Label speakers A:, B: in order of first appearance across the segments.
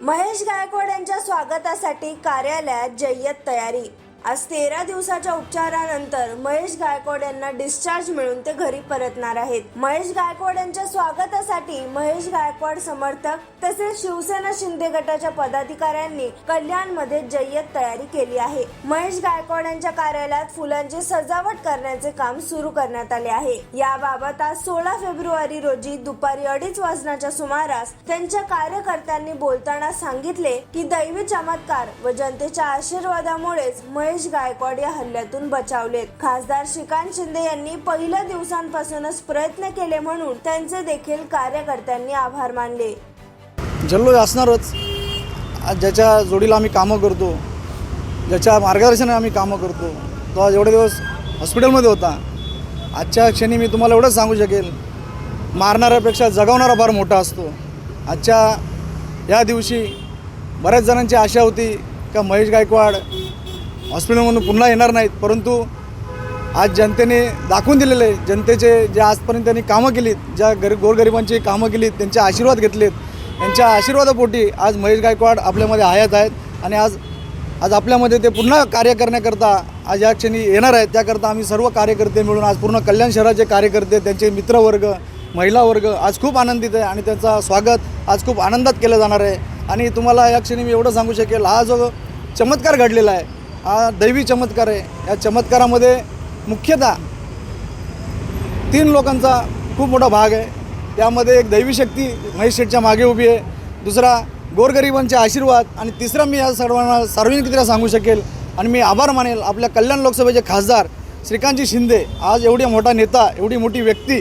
A: महेश गायकवाड यांच्या स्वागतासाठी कार्यालयात जय्यत तयारी. आज तेरा दिवसाच्या उपचारानंतर महेश गायकवाड यांना डिस्चार्ज मिळून ते घरी परतणार आहेत. महेश गायकवाड यांच्या स्वागतासाठी महेश गायकवाड समर्थक तसेच शिवसेना शिंदे गटाच्या पदाधिकाऱ्यांनी कल्याणमध्ये जय्यत तयारी केली आहे. महेश गायकवाड यांच्या कार्यालयात फुलांची सजावट करण्याचे काम सुरू करण्यात आले आहे. याबाबत आज सोळा फेब्रुवारी रोजी दुपारी अडीच वाजण्याच्या सुमारास त्यांच्या कार्यकर्त्यांनी बोलताना सांगितले की दैवी चमत्कार व जनतेच्या आशीर्वादामुळेच महेश गायकवाड या हल्ल्यातून बचावलेत. खासदार श्रीकांत शिंदे यांनी पहिल्या दिवसांपासूनच प्रयत्न केले म्हणून त्यांचे देखील कार्यकर्त्यांनी आभार मानले.
B: जल्लोष असणारच. आज ज्याच्या जोडीला आम्ही कामं करतो ज्याच्या मार्गदर्शनाने आम्ही कामं करतो तो आज एवढे दिवस हॉस्पिटलमध्ये होता. आजच्या क्षणी मी तुम्हाला एवढंच सांगू शकेल मारणाऱ्यापेक्षा जगवणारा फार मोठा असतो. आजच्या या दिवशी बऱ्याच जणांची आशा होती का महेश गायकवाड हॉस्पिटलमधून पुन्हा येणार नाहीत परंतु आज जनतेने दाखवून दिलेलं आहे. जनतेचे जे आजपर्यंत त्यांनी कामं केलीत ज्या गरीब गोरगरिबांची कामं केलीत त्यांचे आशीर्वाद घेतलेत त्यांच्या आशीर्वादापोटी आज महेश गायकवाड आपल्यामध्ये हयात आहेत आणि आज आज आपल्यामध्ये ते पुन्हा कार्य करण्याकरता आज या क्षणी येणार आहेत त्याकरता आम्ही सर्व कार्यकर्ते मिळून आज पूर्ण कल्याण शहराचे कार्यकर्ते त्यांचे मित्रवर्ग महिला वर्ग आज खूप आनंदित आहे आणि त्यांचा स्वागत आज खूप आनंदात केलं जाणार आहे आणि तुम्हाला या क्षणी मी एवढं सांगू शकेल हा जो चमत्कार घडलेला आहे हा दैवी चमत्कार आहे. या चमत्कारामध्ये मुख्यतः तीन लोकांचा खूप मोठा भाग आहे. त्यामध्ये एक दैवी शक्ती महेश शेठच्या मागे उभी आहे. दुसरा गोरगरिबांचे आशीर्वाद आणि तिसरा मी या सर्वांना सार्वजनिकरित्या सांगू शकेल आणि मी आभार मानेल आपल्या कल्याण लोकसभेचे खासदार श्रीकांतजी शिंदे. आज एवढी मोठा नेता एवढी मोठी व्यक्ती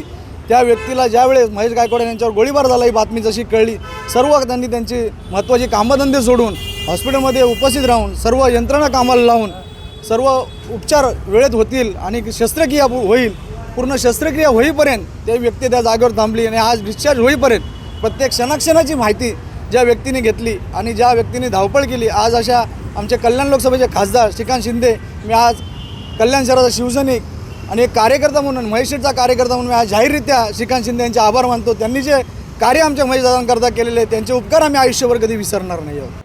B: त्या व्यक्तीला ज्यावेळेस महेश गायकवाड यांच्यावर गोळीबार झाला ही बातमी जशी कळली सर्व त्यांनी त्यांची महत्त्वाची कामधंदे सोडून हॉस्पिटलमध्ये उपस्थित राहून सर्व यंत्रणा कामाला लावून सर्व उपचार वेळेत होतील आणि शस्त्रक्रिया होईल पूर्ण शस्त्रक्रिया होईपर्यंत ते व्यक्ती त्या जागेवर थांबली आणि आज डिस्चार्ज होईपर्यंत प्रत्येक क्षणाक्षणाची माहिती ज्या व्यक्तीने घेतली आणि ज्या व्यक्तीने धावपळ केली आज अशा आमचे कल्याण लोकसभेचे खासदार श्रीकांत शिंदे मी आज कल्याण शहराचा शिवसैनिक आणि एक कार्यकर्ता म्हणून महेशचा कार्यकर्ता म्हणून मी आज जाहीररित्या श्रीकांत शिंदे यांचे आभार मानतो. त्यांनी जे कार्य आमच्या महेशदादांकरता केलेले त्यांचे उपकार आम्ही आयुष्यभर कधी विसरणार नाही आहोत.